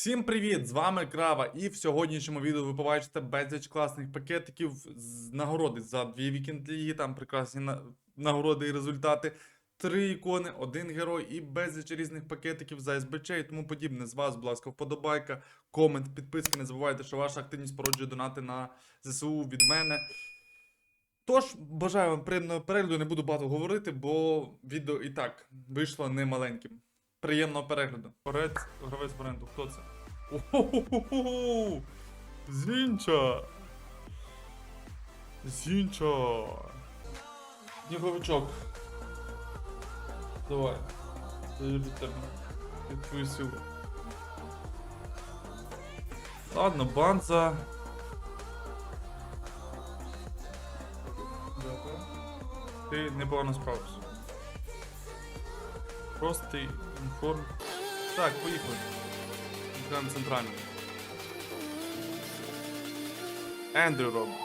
Всім привіт! З вами Крава, і в сьогоднішньому відео ви побачите безліч класних пакетиків з нагороди за дві вікенд ліги, там прекрасні на- нагороди і результати. Три ікони, один герой і безліч різних пакетиків за СБЧ і тому подібне. З вас, будь ласка, вподобайка, комент, підписка. Не забувайте, що ваша активність породжує донати на ЗСУ від мене. Тож, бажаю вам приємного перегляду, не буду багато говорити, бо відео і так вийшло немаленьким. Приємного перегляду. Гравець, гравець бренду, хто це? Охо-хо-хо-хо! Зінча! Зінча! Сніговичок. Давай. Я люблю тебе. Під твою силу. Ладно, банза. Дякую. Ти непогано справився. Простий інформ. Так, поїхали. Екран центральний. Ендрю Робертс.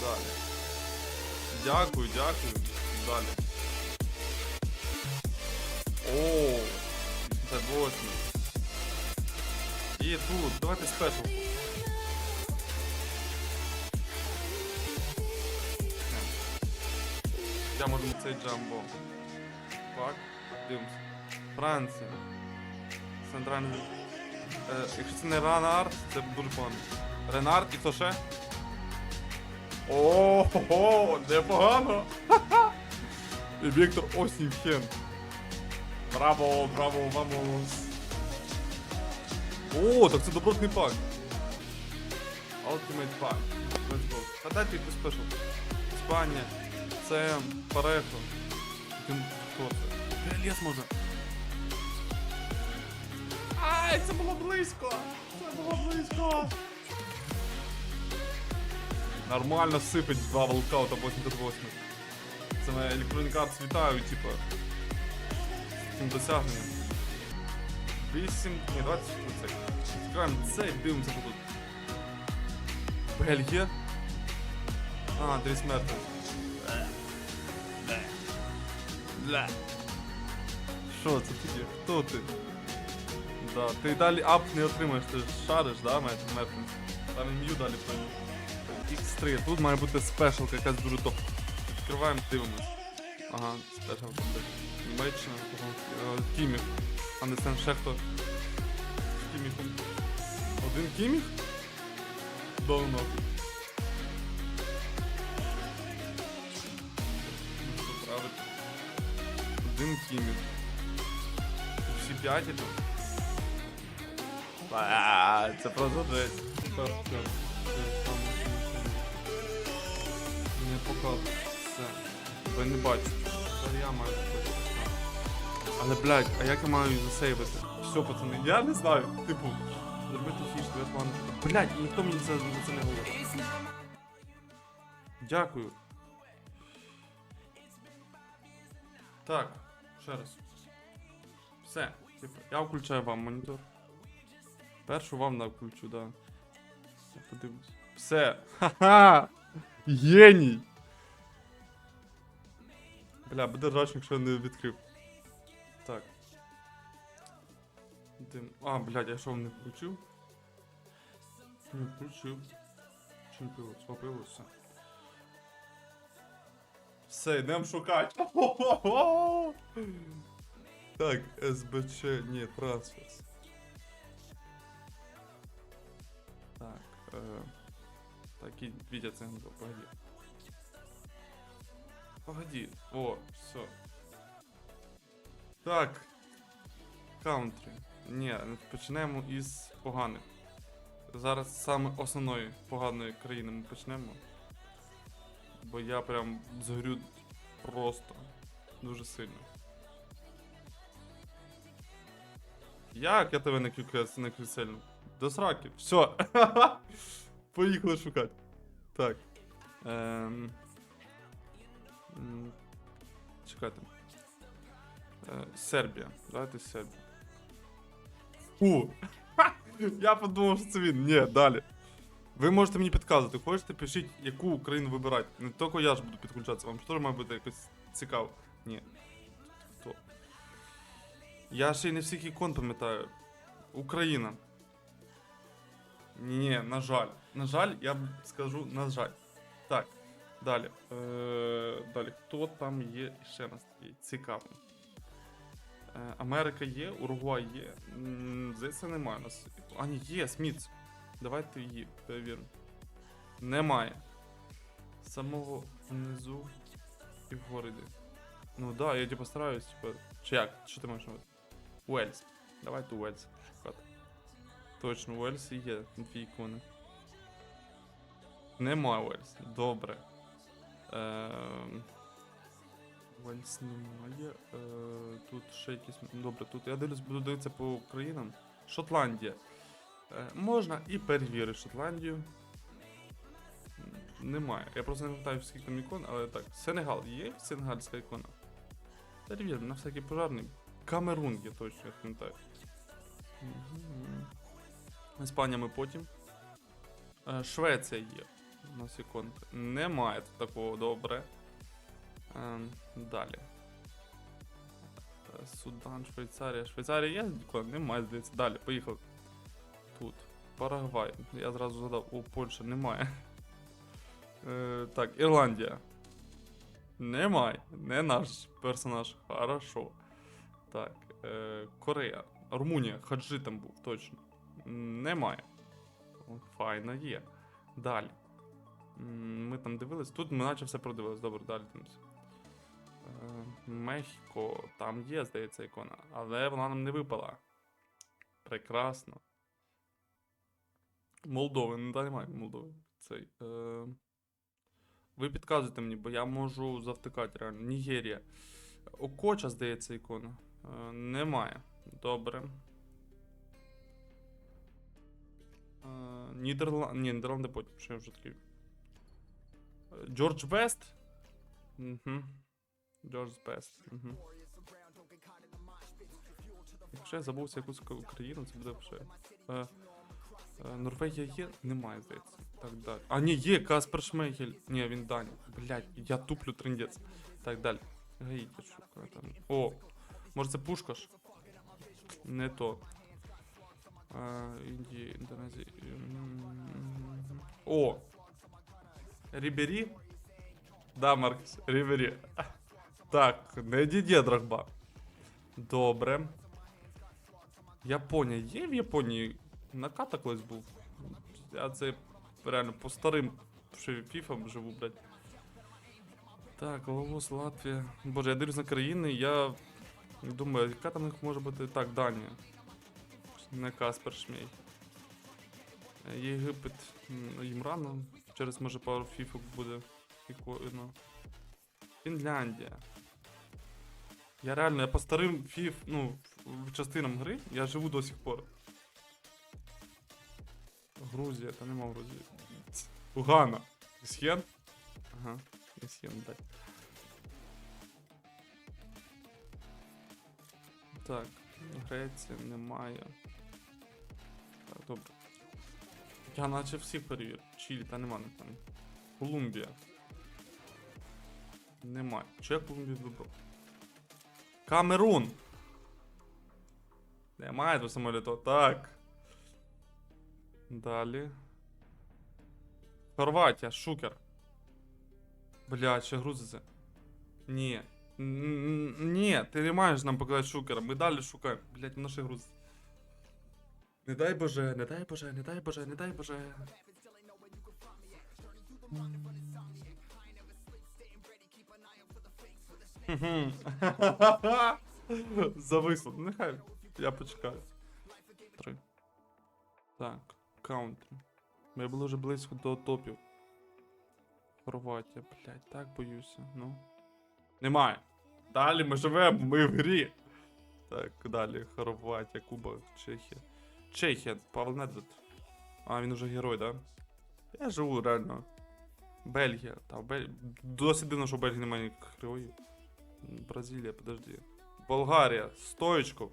Далі. Дякую, дякую. Далі. О, 88. І тут, давайте спешл. Я можу цей джамбо. Так, дивимося. Франція. Центральний. Е, якщо це не Ранард, це дуже погано. Ренард і хто ще? Ого, непогано! І Віктор Осінхен. Браво, браво, вамос. О, так це добротний пак. Ultimate Pack. Let's go. Спешл. Іспанія, Сем, Парехо. Хто це? Може. Ай, це було близько! Це було близько! Нормально сипить два волкаута 88. Це мене Electronic Arts вітаю, типа. З цим досягненням. 8, ні, 20 цей. Відкриваємо цей, дивимося що тут. Бельгія. А, Андрій Смертний. Бля. Що це таке? Хто ти? Да, ти далі ап не отримаєш, ти ж шариш, да, Мертвин? Там і м'ю далі пройду. X3, тут має бути спешалка якась дуже топ. Відкриваємо, дивимось. Ага, спешалка. Німеччина. Е, Кіміх. А не сен ще хто? Кіміхом. Один Кіміх? Давно. Один Кіміх. Всі п'ять іду. А, це просто жесть. Так. Це Не показує. Все. Ви не бачите. Це я маю. Але, блядь, а як я маю засейвити? Все, пацани, я не знаю. Типу, зробити фішку, я плану. Блядь, ніхто мені це, за це не говорить. Дякую. Так, ще раз. Все. Типу, я включаю вам монітор. Першу вам на включу, да. Я подивлюсь. Все. Ха-ха! Геній! Бля, буде рачно, якщо я не відкрив. Так. Дим. А, блядь, я що не включив? Не включив. Чи не пиво? Свапило все. Йдемо шукати. Так, СБЧ, ні, трансферс. Так, е, так, і Вітя це не було, погоді. Погоді, о, все. Так. Каунтрі. Ні, почнемо із поганих. Зараз саме основної поганої країни ми почнемо. Бо я прям згорю просто дуже сильно. Як я тебе не QQS, не QSL? До сраки. Все. Поїхали шукати. Так. Ем... Чекайте. Е, Сербія. Давайте Сербія. Фу! Я подумав, що це він. Ні, далі. Ви можете мені підказувати, хочете, пишіть, яку Україну вибирати. Не тільки я ж буду підключатися, вам теж має бути якось цікаво. Ні. Хто? Я ще й не всіх ікон пам'ятаю. Україна. Ні, на жаль. На жаль, я скажу, на жаль. Так, далі. Е, далі. Хто там є ще раз такий цікавий? Е, Америка є, Уругвай є. Здається, немає у нас. А, ні, є, Смітс. Давайте її перевіримо. Немає. Самого внизу і вгору йде. Ну да, я типу стараюсь, типу. Чи як? Що ти маєш на увазі? Уельс. Давайте Уельс шукати. Точно, в Уельсі є дві ікони. Нема Уельс. Добре. Ем... Уельс немає. Е... Тут ще якісь. Добре, тут я дивлюсь, буду дивитися по країнам. Шотландія. Е... Можна і перевірити Шотландію. Немає. Я просто не пам'ятаю, скільки там ікон, але так. Сенегал є сенегальська ікона. Перевіримо, на всякий пожарний. Камерун є точно, я пам'ятаю. Іспанія ми потім. Е, Швеція є. У нас іконка. Немає тут такого добре. Ем, далі. Е, Судан, Швейцарія. Швейцарія є ікона? Немає, здається. Далі, поїхали. Тут. Парагвай. Я зразу згадав, о, Польща немає. Е, так, Ірландія. Немає. Не наш персонаж. Хорошо. Так, е, Корея. Румунія, Хаджи там був, точно. Немає. Файно є. Далі. Ми там дивились. Тут ми наче все продивились. Добре, далі дивимося. Е, Мехіко, там є, здається, ікона, але вона нам не випала. Прекрасно. Молдови, ну та немає Молдови. Цей. Е... Ви підказуєте мені, бо я можу завтикати реально. Нігерія. Окоча, здається, ікона. Е, немає. Добре. Е, Нідерланд. Ні, Нідерланди потім, що я вже такий. Джордж Бест. Джордж Бест. Якщо я забувся якусь країну, це буде вже. Е, е, Норвегія є? Немає, здається. Так далі. А, ні, є Каспер Шмейхель. Ні, він Дані. Блять, я туплю трендець. Так далі. Гаїті, шукаю там. О, може це Пушкаш? Не то. А, Індія, Індонезія. М, О! Рібері? Да, Маркс, Рібері. Так, не Дідє Драгба. Добре. Японія. Є в Японії? Наката колись був. Я це реально по старим фіфам живу, блядь. Так, Лаос, Латвія. Боже, я дивлюсь на країни, я думаю, яка там їх може бути. Так, Данія. Не Каспер Шмей. Е, Єгипет. Їм рано. Через може пару фіфок буде. Іконо. Фінляндія. Я реально, я по старим фіф, ну, частинам гри, я живу до сих пор. Грузія, та нема Грузії. Угана. Ісхен? Ага, Ісхен, блядь. Так, Греція немає. Так, добре. Я наче всіх перевірив. Чилі, та нема, напевно. Колумбія. Немає. Чи я Колумбію вибрав? Камерун! Немає до самоліту. Так. Далі. Хорватія, шукер. Бля, ще грузиться. Ні. Н- н- Ні, ти не маєш нам показати шукера. Ми далі шукаємо. Блять, воно ще грузиться. Не дай боже, не дай боже, не дай боже, не дай боже. Мгм. Зависло. Ну, Нехай. Я почекаю. Три. Так, Каунтрі. Ми були вже близько до топів. Хорватія, блядь, так боюся. Ну. Немає. Далі ми живемо, ми в грі. Так, далі. Хорватія, Куба, Чехія. Чехія, Павел Недвед. А, він уже герой, да? Я живу реально. Бельгія. Та, Бель... Досить дивно, що в Бельгії немає ніяких героїв. Бразилія, подожди. Болгарія, стоечко.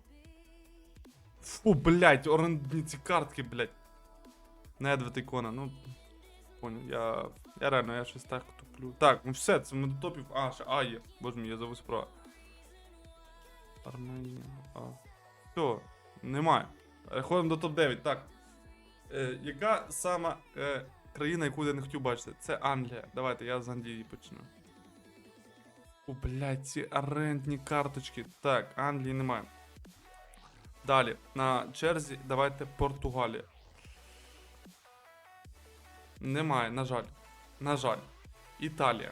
Фу, блядь, орендні ці картки, блядь. Недвед ікона, ну. Понял, я. Я реально, я щось так туплю. Так, ну все, це ми до топів. А, ще А є. Боже мій, я забув справа. Арменія. А. Все, немає. Переходимо до топ-9. Так. Е, яка сама е, країна, яку я не хотів бачити? Це Англія. Давайте, я з Англії почну. О, блядь, ці орендні карточки. Так, Англії немає. Далі, на черзі, давайте Португалія. Немає, на жаль. На жаль. Італія.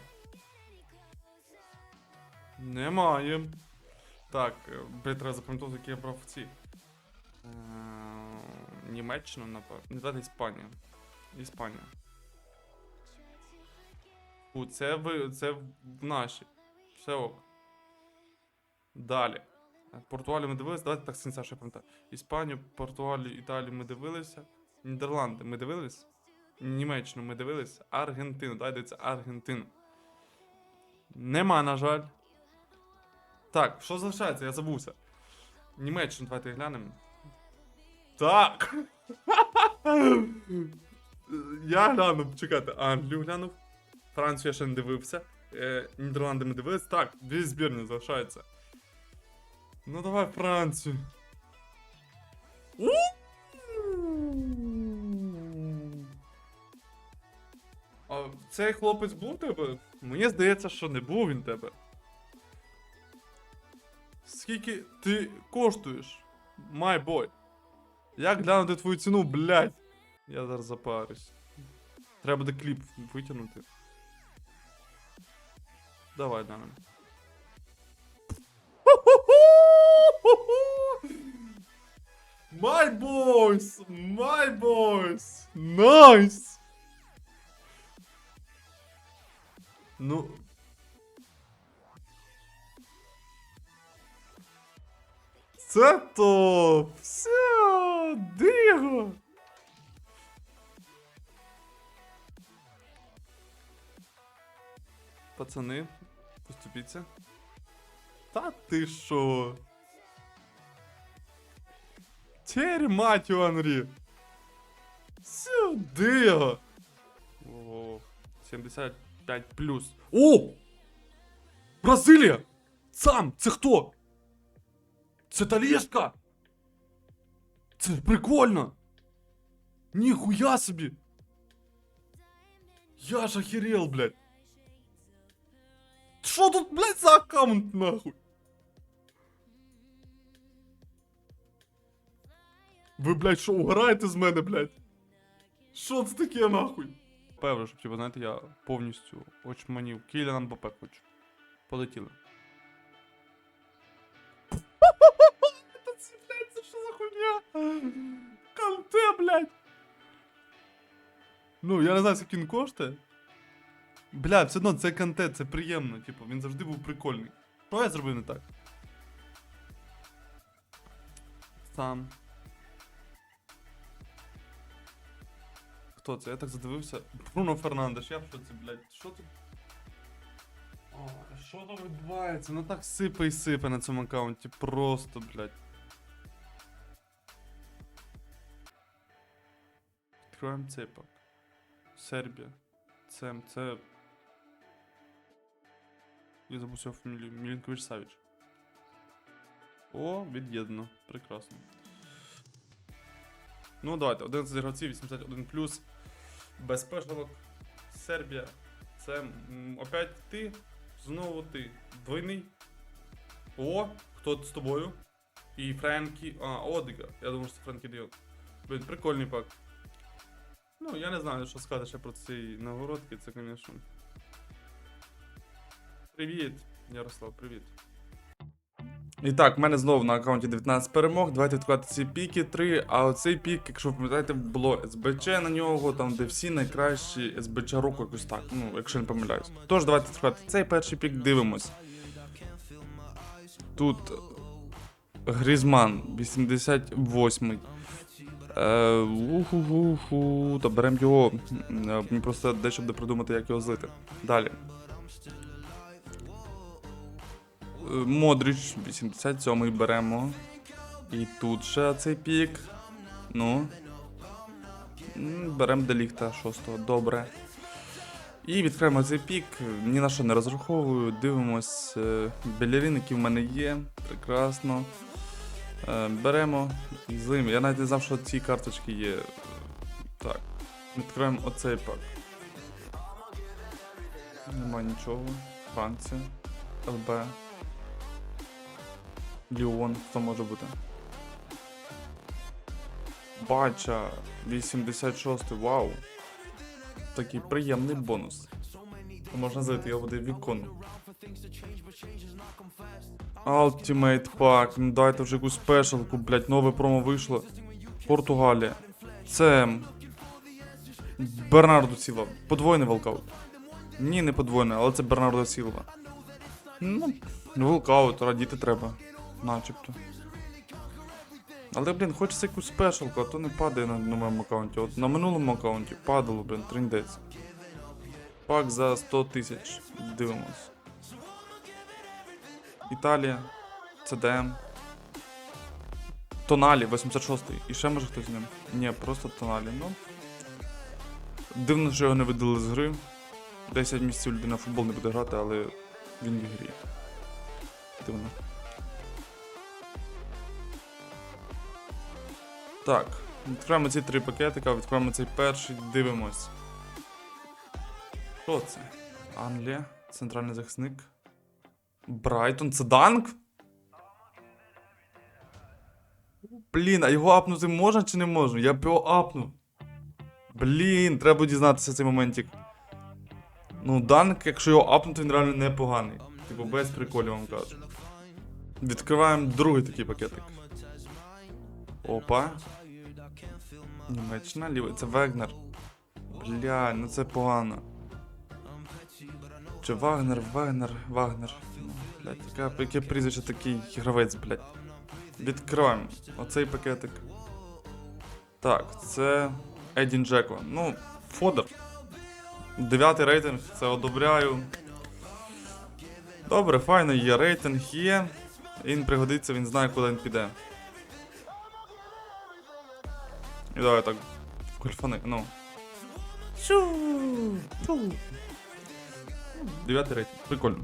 Немає. Так, е, блядь, треба запам'ятати, які я брав ці. Е, Німеччина, напевно. Не дати Іспанія. Іспанія. У, це ви. Це в наші. Все ок. Далі. Е, Португалію ми дивилися. Давайте так сенса, що я пам'ятаю. Іспанію, Португалію, Італію ми дивилися. Нідерланди ми дивились. Німеччину ми дивились. Аргентину. Давайте дивитися Аргентину. Нема, на жаль. Так, що залишається? Я забувся. Німеччину давайте глянемо. Так. Я глянув, чекайте, Англію глянув. Францію я ще не дивився. Е, Нідерланди ми дивились. Так, дві збірні залишаються. Ну давай Францію. Цей хлопець був тебе? Мені здається, що не був він тебе. Скільки ти коштуєш? My boy. Як глянути твою ціну, блядь? Я зараз запарюсь. Треба буде кліп витягнути. Давай глянемо. My boys! My boys! Nice! Ну. Це топ! Все! Диго! Пацани, поступіться. Та ти що? Тері матю Анрі! Сюди! О, 75 плюс. О! Бразилія! Сам! Це хто? Це Талєшка! Це прикольно! Ніхуя собі! Я ж охерел, блядь! Що тут, блядь, за аккаунт, нахуй? Ви, блядь, що, угораєте з мене, блядь? Що це таке, нахуй? Певно, щоб, типу, знаєте, я повністю очманів. Кіліан Мбаппе хочу. Полетіли. Це, що за хуйня? Канте, блядь. Ну, я не знаю, скільки він коштує. Бля, все одно це контент, це приємно, типу, він завжди був прикольний. Що я зробив не так? Сам. Хто це? Я так задивився. Бруно Фернандеш, я в шоці, блядь. Що тут? О, що там відбувається? Ну так сипе і сипе на цьому аккаунті. Просто, блядь. Відкриваємо цей пак. Сербія. Це, це... Я забув свою фамілію. Мілінкович Савіч. О, від'єднано. Прекрасно. Ну, давайте, 11 гравців, 81 плюс. Без пешалок. Сербія. Це опять ти. Знову ти. Двойний. О, хто з тобою? І Френкі. А, Одига. Я думаю, що це Френкі Діон. Блін, прикольний пак. Ну, я не знаю, що сказати ще про ці нагородки, це, звісно. Привіт, Ярослав, привіт. І так, в мене знову на аккаунті 19 перемог. Давайте відкривати ці піки 3. А оцей пік, якщо ви пам'ятаєте, було СБЧ на нього, там де всі найкращі СБЧ року, якось так. Ну, якщо не помиляюсь. Тож, давайте відкривати цей перший пік, дивимось. Тут Грізман, 88-й. Е, уху-ху-ху, та беремо його. Мені просто дещо буде придумати, як його злити. Далі. Модрич, 87-й беремо. І тут ще цей пік. Ну. Беремо Деліхта 6-го, добре. І відкриємо цей пік. Ні на що не розраховую. Дивимось е, Белерін, які в мене є. Прекрасно. Е, беремо злим. Я навіть не знав, що ці карточки є. Так. Відкриваємо оцей пак. Нема нічого. Франція. ЛБ. Ліон, хто може бути? Бача 86, вау. Такий приємний бонус. Можна зайти, його буде вікон. Ultimate Pack, ну дайте вже якусь спешалку, блять, нове промо вийшло. Португалія. Це. Бернардо Сілва. Подвойний волкаут. Ні, не подвойний, але це Бернардо Сілва. Ну, волкаут, радіти треба. Начебто. Але, блін, хочеться якусь спешалку, а то не падає на, моєму аккаунті. От на минулому аккаунті падало, блін, триндець. Пак за 100 тисяч. Дивимось. Італія. ЦДМ. Тоналі, 86-й. І ще може хтось з ним? Ні, просто Тоналі. Ну. Дивно, що його не видали з гри. 10 місяців людина футбол не буде грати, але він в ігрі. Дивно. Так, відкриваємо ці три пакетика, відкриваємо цей перший, дивимось. Що це? Англія, центральний захисник. Брайтон, це данк? Блін, а його апнути можна чи не можна? Я б його апнув. Блін, треба дізнатися цей моментик. Ну, данк, якщо його апнути, він реально непоганий. Типу, без приколів вам кажу. Відкриваємо другий такий пакетик. Опа. Німеччина, лівий. Це Вегнер. Бля, ну це погано. Чи Вагнер, Вагнер, Вагнер. Ну, Блядь, яке, яке прізвище такий гравець, блядь. Відкриваємо оцей пакетик. Так, це Едін Джеко. Ну, Фодер. Дев'ятий рейтинг, це одобряю. Добре, файно є. Рейтинг є. Він пригодиться, він знає, куди він піде. І давай так. Кульфани, ну. Чу, чу. Дев'ятий рейтинг. Прикольно.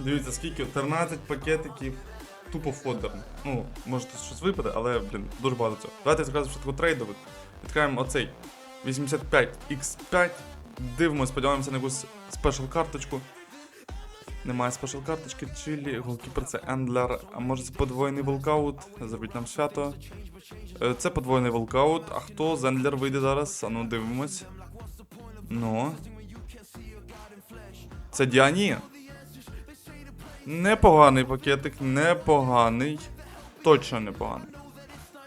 Дивіться, скільки? 13 пакетиків. Тупо фодер. Ну, може щось випаде, але, блін, дуже багато цього. Давайте зразу швидко трейдових. Відкриємо оцей 85X5. Дивимось, сподіваємося на якусь спешл карточку. Немає спешл карточки, чилі, голкіпер це Ендлер, а може це подвоєний волкаут, зробіть нам свято. Е, Це подвоєний волкаут, а хто з Ендлер вийде зараз? А ну дивимось. Ну. Це Діані. Непоганий пакетик, непоганий. Точно непоганий.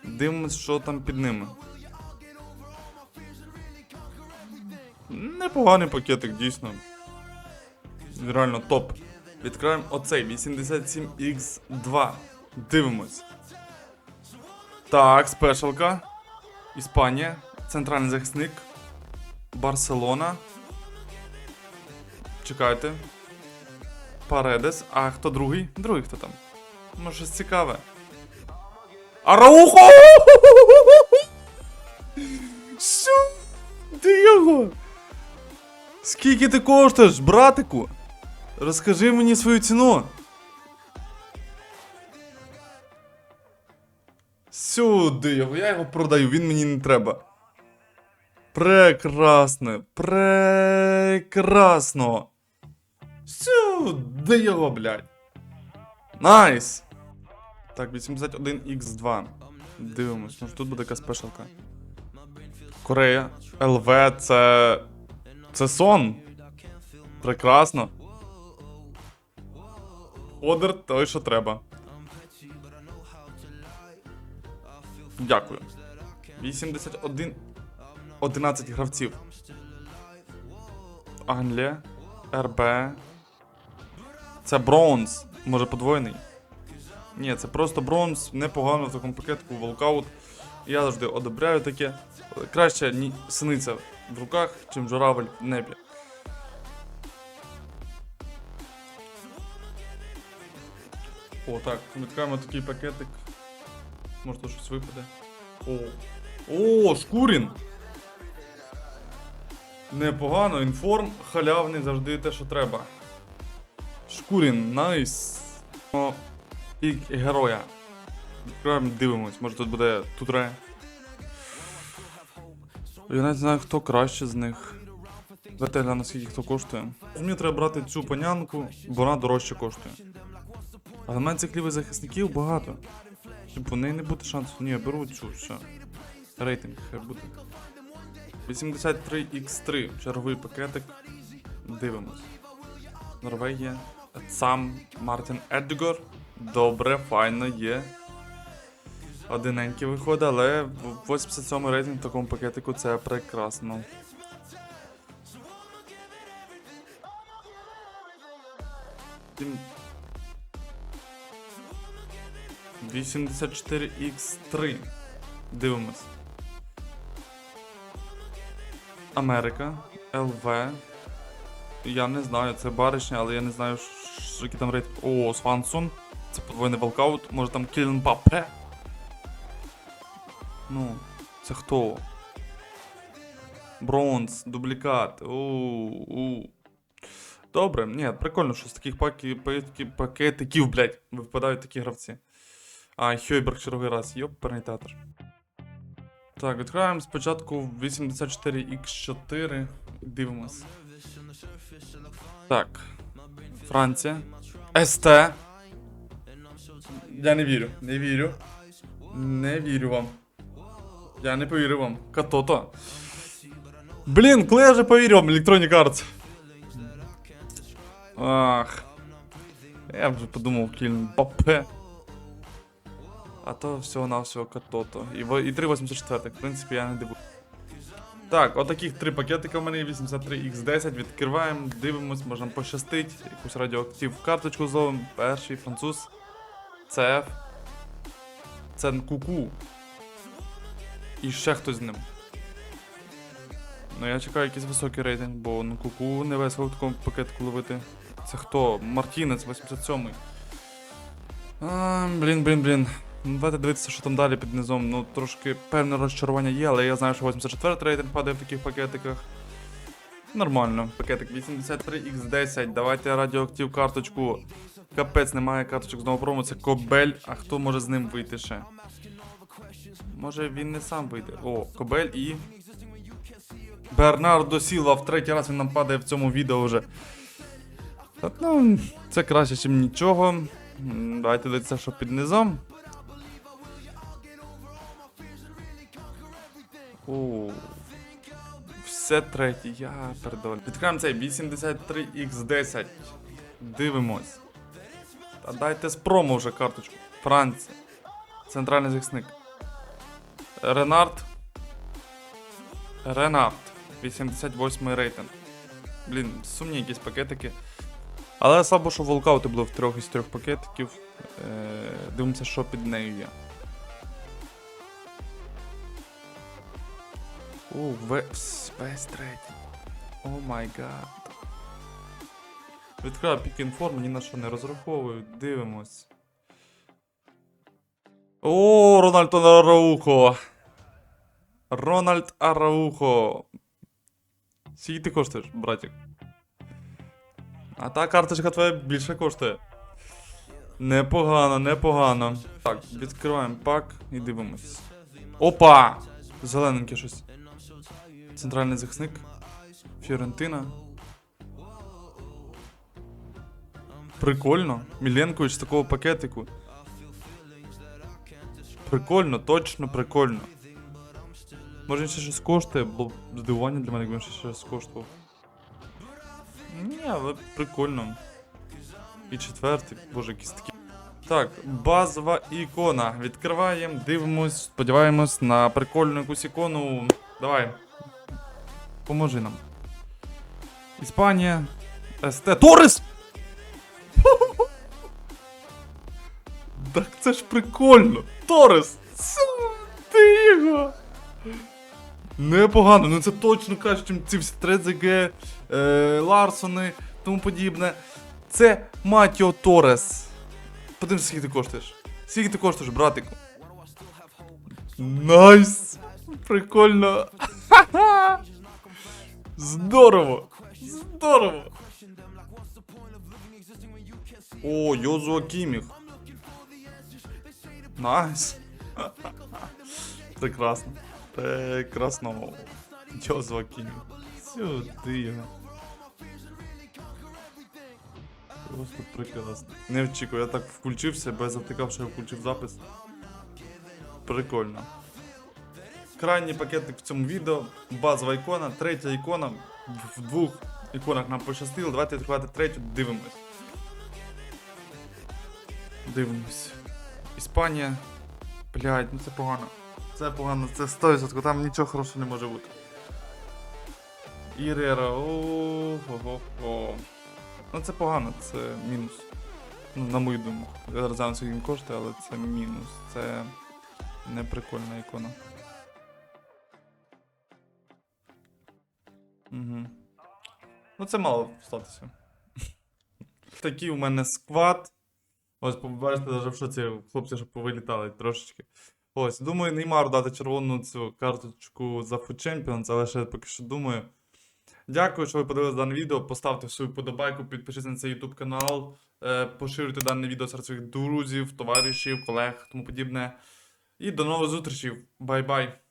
Дивимось, що там під ними. Непоганий пакетик, дійсно. Реально топ. Відкриваємо оцей 87X2. Дивимось. Так, спешалка. Іспанія. Центральний захисник. Барселона. Чекайте. Паредес. А хто другий? Другий хто там? Може щось цікаве. Араухо! Що? Ти його? Скільки ти коштуєш, братику? Розкажи мені свою ціну. Сюди його, я його продаю, він мені не треба. Прекрасно, прекрасно. Сюди його, блядь. Найс. Так, 81x2. Дивимось, може тут буде якась спешалка. Корея. ЛВ це. Це сон. Прекрасно. Одер той, що треба. Дякую. 81. 11 гравців. Англія. РБ. Це бронз. Може подвоєний? Ні, це просто бронз, непогано в такому пакетку, волкаут. Я завжди одобряю таке. Краще ні, синиця в руках, чим журавель в небі. О, так, відкриваємо такий пакетик. Може тут щось випаде. О. О, шкурін! Непогано, інформ, халявний, завжди те, що треба. Шкурін, найс. О, Пік героя. Відкриваємо, дивимось, може тут буде тутре. Я навіть знаю, хто краще з них. Давайте гляну, скільки хто коштує. Мені треба брати цю панянку, бо вона дорожче коштує. Але в мене цих лівих захисників багато. Щоб у неї не буде шансу. Ні, я беру цю, все. Рейтинг хай буде. 83x3, черговий пакетик. Дивимось. Норвегія. Сам Мартін Едгор. Добре, файно є. Одиненький виходить, але 87 рейтинг в такому пакетику це прекрасно. Тим- 84x3. Дивимось. Америка, ЛВ. Я не знаю, це баришня, але я не знаю, який там рейтинг. О, Свансон. Це подвойний волкаут. Може там Кілін Папе. Ну, це хто? Бронз, дублікат. У-у. Добре, ні, прикольно, що з таких пакетиків, блядь, випадають такі гравці. А, Хьойберг черговий раз, йоперний театр. Так, відкриваємо спочатку 84x4. Дивимось. Так. Франція. СТ. Я не вірю. Не вірю. Не вірю вам. Я не повірю вам. Катото. Блін, коли я вже повірю вам, Electronic Arts. Ах. Я вже подумав, кільн Бапе. А то всього-навсього катото. І, і 384, в принципі, я не диву. Так, отаких три пакетика в мене 83X10. Відкриваємо, дивимось, може нам пощастить. Якусь радіоактив карточку зловимо. Перший француз. CF. Це Куку. І ще хтось з ним. Ну я чекаю якийсь високий рейтинг, бо ну куку не весело в такому пакетику ловити. Це хто? Мартінець 87-й. А, блін, блін, блін. Ну, давайте дивитися, що там далі під низом. Ну, трошки певне розчарування є, але я знаю, що 84 рейтинг падає в таких пакетиках. Нормально. Пакетик 83x10. Давайте радіоактив карточку. Капець, немає карточок знову промо. Це Кобель. А хто може з ним вийти ще? Може він не сам вийде. О, Кобель і. Бернардо Сілва в третій раз він нам падає в цьому відео вже. Та, ну, це краще, ніж нічого. Давайте дивитися, що під низом. О, все третє, я передоль. Відкриваємо цей 83x10. Дивимось. Та дайте з промо вже карточку. Франція. Центральний захисник. Ренард. Ренард. 88 рейтинг. Блін, сумні якісь пакетики. Але слабо, що волкаути були в трьох із трьох пакетиків. Е, дивимося, що під нею є. О, весь третій. О май гад. Відкриваю пік-інформ, ні на що не розраховую. Дивимось. О, Рональд Араухо. Рональд Араухо. Скільки ти коштуєш, братик? А та карточка твоя більше коштує. Непогано, непогано. Так, відкриваємо пак і дивимось. Опа! Зелененьке щось. Центральний захисник. Фіорентина. Прикольно. Міленкович такого пакетику. Прикольно, точно прикольно. Може ще щось коштує, було б здивування для мене, якби ще щось коштував. Ні, але прикольно. І четвертий, боже, якісь такі. Так, базова ікона. Відкриваємо, дивимось, сподіваємось на прикольну якусь ікону. Давай. Поможи нам. Іспанія. СТ. Торис! Так це ж прикольно! Торис! Це ти його! Непогано, ну це точно краще, ніж ці всі Трезеге, е, Ларсони, тому подібне. Це Матіо Торес. Подивимося, скільки ти коштуєш. Скільки ти коштуєш, братику? Найс! Прикольно. Ха-ха! Здорово! Здорово! О, Йозуа Кіміх. Найс. Прекрасно. Прекрасно. Йозва Кінг. Сюди. Просто прекрасно. Не очікую, я так включився, без завтикав, що я включив запис. Прикольно. Крайній пакетик в цьому відео. Базова ікона, третя ікона. В- двох іконах нам пощастило. Давайте відкривати третю, дивимось. Дивимось. Іспанія. Блядь, ну це погано. Це погано, це 100%, там нічого хорошого не може бути. Ірера, о-го-го. Ну це погано, це мінус. Ну, на мою думку. Я зараз він коштує, але це мінус. Це не прикольна ікона. Угу. Ну це мало статися. Такий у мене сквад. Ось побачите, навіть що ці хлопці вже повилітали трошечки. Ось, думаю, Неймару дати червону цю карточку за Food Champions, але ще поки що думаю. Дякую, що ви подивилися дане відео. Поставте свою подобайку, підпишіться на цей YouTube канал, е, поширюйте дане відео серед своїх друзів, товаришів, колег, тому подібне. І до нових зустрічей. Бай-бай.